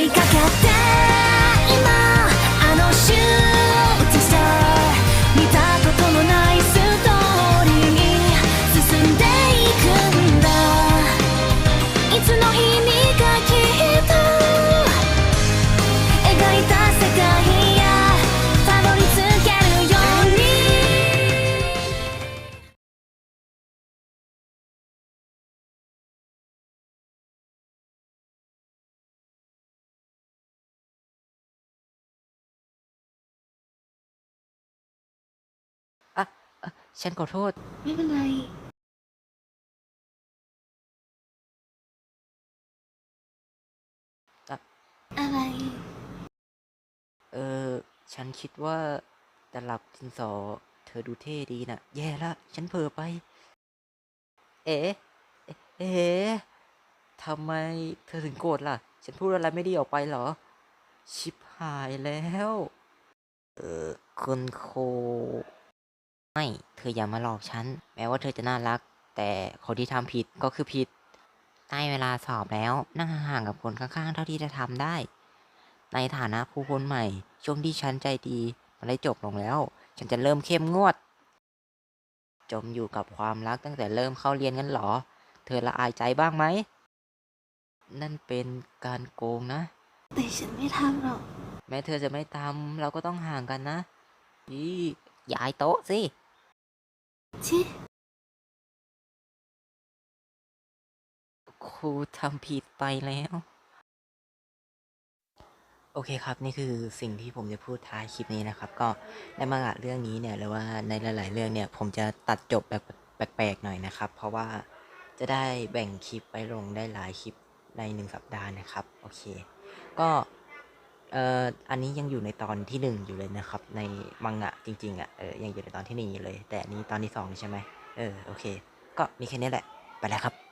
いかかって ฉันขอโทษ ไม่เป็นไรอะอะไร เออ ฉันคิดว่าตลับดินสอ เธอดูเท่ดีน่ะ แย่ละ ฉันเผลอไป เอ๊ะเอ๊ะเอ๊ะทำไมเธอถึงโกรธล่ะ ฉันพูดอะไรไม่ดีออกไปเหรอ ชิบหายแล้ว เออคุณโครู ไม่เธออย่ามาหลอกฉัน แม้ว่าเธอจะน่ารัก แต่คนที่ทำผิดก็คือผิด ใกล้เวลาสอบแล้วนั่งห่างๆกับคนข้างๆ เท่าที่จะทำได้ ในฐานะผู้คนใหม่ ช่วงที่ฉันใจดีมันได้จบลงแล้ว ฉันจะเริ่มเข้มงวด จมอยู่กับความรักตั้งแต่เริ่มเข้าเรียนกันเหรอ เธอละอายใจบ้างไหม นั่นเป็นการโกงนะ แต่ฉันไม่ทำหรอก แม้เธอจะไม่ทำเราก็ต้องห่างกันนะ อีย้ายโต๊ะสิ ชิครูทำผิดไปแล้ว โอเคครับ นี่คือสิ่งที่ผมจะพูดท้ายคลิปนี้นะครับ ก็ในมังงะเรื่องนี้เนี่ยหรือว่าในหลายๆ เรื่องเนี่ย ผมจะตัดจบแบบแปลกๆหน่อยนะครับ เพราะว่าจะได้แบ่งคลิปไปลงได้หลายคลิปในหนึ่งสัปดาห์นะครับ โอเค ก็ เอ่ออันนี้ยังอยู่ในตอนที่หนึ่งอยู่เลยนะครับ ในมังงะจริงๆอะเออยังอยู่ในตอนที่หนึ่งอยู่เลย แต่อันนี้ตอนที่สองใช่ไหมเออโอเค ก็มีแค่นี้แหละ ไปแล้วครับ